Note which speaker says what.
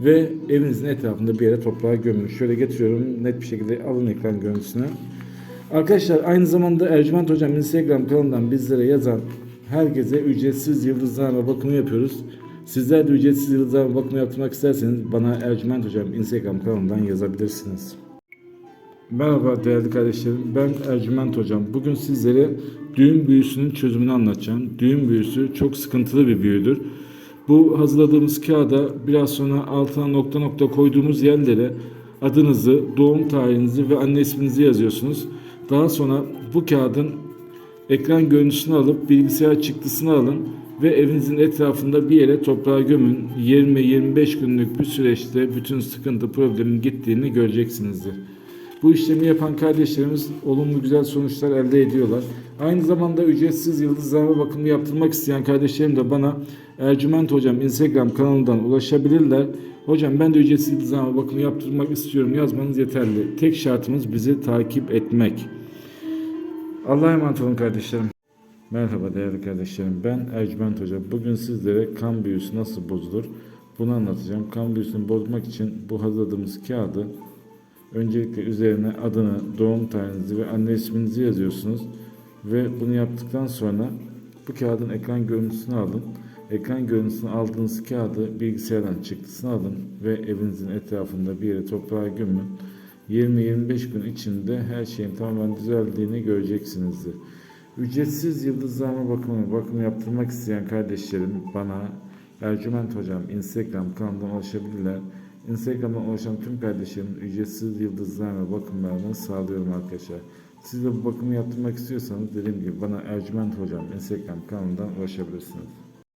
Speaker 1: ve evinizin etrafında bir yere toprağa gömün. Şöyle getiriyorum net bir şekilde alın ekran görüntüsünü. Arkadaşlar aynı zamanda Ercüment Hocam Instagram kanalından bizlere yazan herkese ücretsiz yıldızlarla bakımı yapıyoruz. Sizler de ücretsiz yıldızlarla bakımı yaptırmak isterseniz bana Ercüment Hocam Instagram kanalından yazabilirsiniz. Merhaba değerli kardeşlerim. Ben Ercüment Hocam. Bugün sizlere düğün büyüsünün çözümünü anlatacağım. Düğün büyüsü çok sıkıntılı bir büyüdür. Bu hazırladığımız kağıda biraz sonra altına nokta nokta koyduğumuz yerlere adınızı, doğum tarihinizi ve anne isminizi yazıyorsunuz. Daha sonra bu kağıdın ekran görüntüsünü alıp bilgisayar çıktısını alın ve evinizin etrafında bir yere toprağa gömün. 20-25 günlük bir süreçte bütün sıkıntı problemin gittiğini göreceksinizdir. Bu işlemi yapan kardeşlerimiz olumlu güzel sonuçlar elde ediyorlar. Aynı zamanda ücretsiz yıldızlarma bakımı yaptırmak isteyen kardeşlerim de bana Ercüment Hocam Instagram kanalından ulaşabilirler. Hocam ben de ücretsiz yıldızlarma bakımı yaptırmak istiyorum yazmanız yeterli. Tek şartımız bizi takip etmek. Allah'a emanet olun kardeşlerim. Merhaba değerli kardeşlerim. Ben Ercüment Hoca. Bugün sizlere kan büyüsü nasıl bozulur bunu anlatacağım. Kan büyüsünü bozmak için bu hazırladığımız kağıdı öncelikle üzerine adını, doğum tarihinizi ve anne isminizi yazıyorsunuz. Ve bunu yaptıktan sonra bu kağıdın ekran görüntüsünü alın. Ekran görüntüsünü aldığınız kağıdı bilgisayardan çıktısını alın ve evinizin etrafında bir yere toprağa gömün. 20-25 gün içinde her şeyin tamamen düzeldiğini göreceksinizdir. Ücretsiz yıldızlama bakımı, bakım yaptırmak isteyen kardeşlerim bana Ercüment Hocam Instagram kanalından ulaşabilirler. Instagram'dan ulaşan tüm kardeşlerim ücretsiz yıldızlama bakımlarını sağlıyorum arkadaşlar. Siz de bu bakımı yaptırmak istiyorsanız dediğim gibi bana Ercüment Hocam Instagram kanalından ulaşabilirsiniz.